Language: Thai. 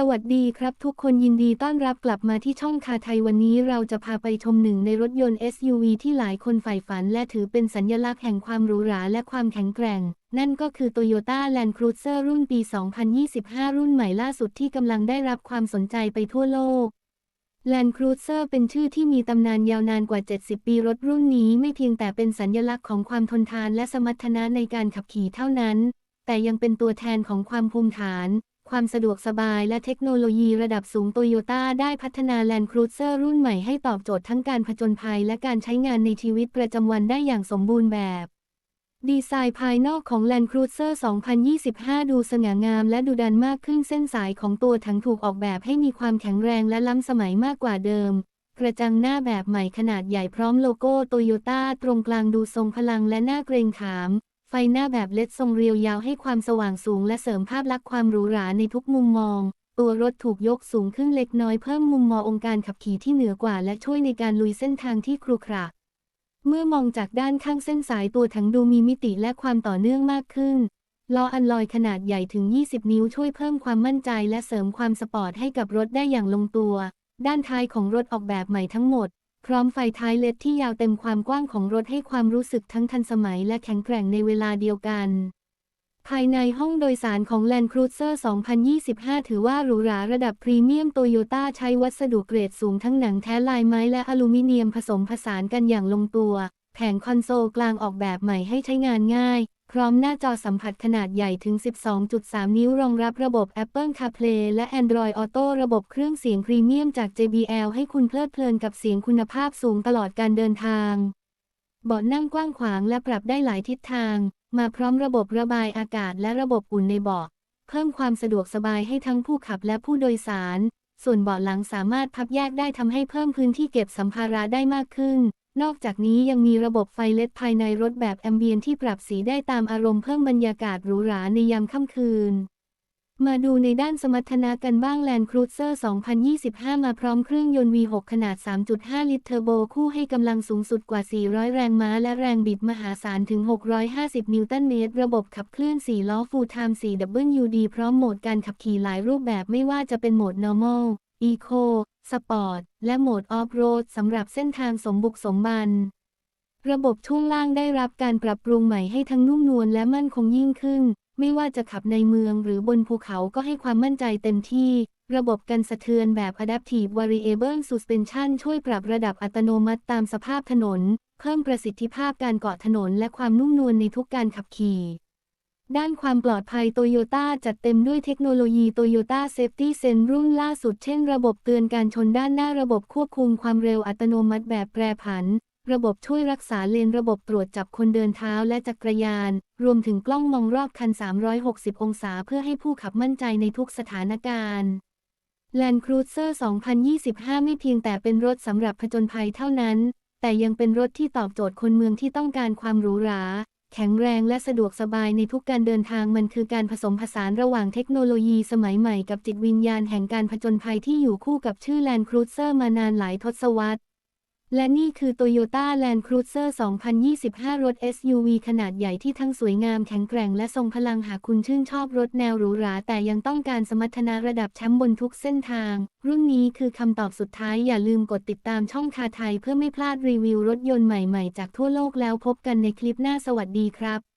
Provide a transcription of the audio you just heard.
สวัสดีครับทุกคนยินดีต้อนรับกลับมาที่ช่องคาไทยวันนี้เราจะพาไปชมหนึ่งในรถยนต์ SUV ที่หลายคนใฝ่ฝัน และถือเป็นสัญลักษณ์แห่งความหรูหราและความแข็งแกร่ง นั่นก็คือ Toyota Land Cruiser รุ่นปี 2025 รุ่นใหม่ล่าสุดที่กำลังได้รับความสนใจไปทั่วโลก Land Cruiser เป็นชื่อที่มีตำนานยาวนานกว่า 70 ปีรถรุ่นนี้ไม่เพียงแต่เป็นสัญลักษณ์ของความทนทานและสมรรถนะในการขับขี่เท่านั้นแต่ยังเป็นตัวแทนของความภูมิฐาน ความสะดวกสบายและเทคโนโลยีระดับสูงโตโยต้าได้พัฒนา Land Cruiser รุ่นใหม่ให้ตอบโจทย์ทั้งการผจญภัยและการใช้งานในชีวิตประจำวันได้อย่างสมบูรณ์แบบ ดีไซน์ภายนอกของ Land Cruiser 2025 ดูสง่างามและดูดันมากขึ้นเส้นสายของตัวถังถูกออกแบบให้มีความแข็งแรงและล้ำสมัยมากกว่าเดิมกระจังหน้าแบบใหม่ขนาดใหญ่พร้อมโลโก้โตโยต้าตรงกลางดูทรงพลังและน่าเกรงขาม ไฟหน้าแบบเลดทรงเรียวยาวให้ความสว่างสูงและเสริมภาพลักษณ์ความหรูหราในทุกมุมมอง ตัวรถถูกยกสูงขึ้นเล็กน้อยเพิ่มมุมมององค์การขับขี่ที่เหนือกว่าและช่วยในการลุยเส้นทางที่ครุขระเมื่อมองจากด้านข้างเส้นสายตัวถังดูมีมิติและความต่อเนื่องมากขึ้น ล้ออันลอยขนาดใหญ่ถึง 20 นิ้วช่วยเพิ่มความมั่นใจและเสริมความสปอร์ตให้กับรถได้อย่างลงตัว ด้านท้ายของรถออกแบบใหม่ทั้งหมด พร้อมไฟท้ายเล็ดที่ยาวเต็มความกว้างของรถให้ความรู้สึกทั้งทันสมัยและแข็งแกร่งในเวลาเดียวกัน ภายในห้องโดยสารของ Land Cruiser 2025 ถือว่าหรูหราระดับพรีเมียมโตโยต้าใช้วัสดุเกรดสูงทั้งหนังแท้ลายไม้และอลูมิเนียมผสมผสานกันอย่างลงตัว แผงคอนโซลกลางออกแบบใหม่ให้ใช้งานง่าย พร้อมหน้าจอสัมผัสขนาดใหญ่ถึง 12.3 นิ้วรองรับระบบ Apple CarPlay และ Android Auto ระบบเครื่องเสียงพรีเมียมจาก JBL ให้คุณเพลิดเพลินกับเสียงคุณภาพสูงตลอดการเดินทาง เบาะนั่งกว้างขวางและปรับได้หลายทิศทาง มาพร้อมระบบระบายอากาศและระบบอุ่นในเบาะ เพิ่มความสะดวกสบายให้ทั้งผู้ขับและผู้โดยสาร ส่วนเบาะหลังสามารถพับแยกได้ทำให้เพิ่มพื้นที่เก็บสัมภาระได้มากขึ้น นอกจากนี้ยังมีระบบไฟเลดภายในรถแบบแอมเบียนที่ปรับสีได้ตามอารมณ์เพิ่มบรรยากาศหรูหราในยามค่ำคืน มาดูในด้านสมรรถนะกันบ้าง Land Cruiser 2025 มาพร้อมเครื่องยนต์ V6 ขนาด 3.5 ลิตรเทอร์โบคู่ให้กำลังสูงสุดกว่า 400 แรงม้า และแรงบิดมหาศาลถึง 650 นิวตันเมตร ระบบขับเคลื่อน 4 ล้อ Full Time 4WD พร้อมโหมดการขับขี่หลายรูปแบบไม่ว่าจะเป็นโหมด Normal Eco Sport และโหมด Off-road สำหรับเส้นทางสมบุกสมบัน ระบบช่วงล่างได้รับการปรับปรุงใหม่ให้ทั้งนุ่มนวลและมั่นคงยิ่งขึ้น ไม่ว่าจะขับในเมืองหรือบนภูเขาก็ให้ความมั่นใจเต็มที่ ระบบกันสะเทือนแบบ Adaptive Variable Suspension ช่วยปรับระดับอัตโนมัติตามสภาพถนน เพิ่มประสิทธิภาพการเกาะถนนและความนุ่มนวลในทุกการขับขี่ ด้านความปลอดภัยโตโยต้าจัดเต็มด้วยเทคโนโลยีโตโยต้าเซฟตี้เซนรุ่นล่าสุดเช่นระบบเตือนการชนด้านหน้าระบบควบคุมความเร็วอัตโนมัติแบบแปรผัน ระบบช่วยรักษาเลนระบบตรวจจับคนเดินเท้าและจักรยาน รวมถึงกล้องมองรอบคัน 360 องศาเพื่อให้ผู้ขับมั่นใจในทุกสถานการณ์ Land Cruiser 2025 ไม่เพียงแต่เป็นรถสำหรับผจญภัยเท่านั้น แต่ยังเป็นรถที่ตอบโจทย์คนเมืองที่ต้องการความหรูหรา แข็งแรงและสะดวกสบายในทุกการเดินทางมันคือการผสมผสานระหว่างเทคโนโลยีสมัยใหม่กับจิตวิญญาณแห่งการผจญภัยที่อยู่คู่กับชื่อ Land Cruiser มานานหลายทศวรรษ และนี่คือ Toyota Land Cruiser 2025 รถ SUV ขนาดใหญ่ที่ทั้งสวยงามแข็งแกร่งและทรงพลังหากคุณชื่นชอบรถแนวหรูหรา แต่ยังต้องการสมรรถนะระดับแชมป์บนทุกเส้นทาง รุ่นนี้คือคำตอบสุดท้ายอย่าลืมกดติดตามช่องคาไทยเพื่อไม่พลาดรีวิวรถยนต์ใหม่ๆ จากทั่วโลกแล้วพบกันในคลิปหน้าสวัสดีครับ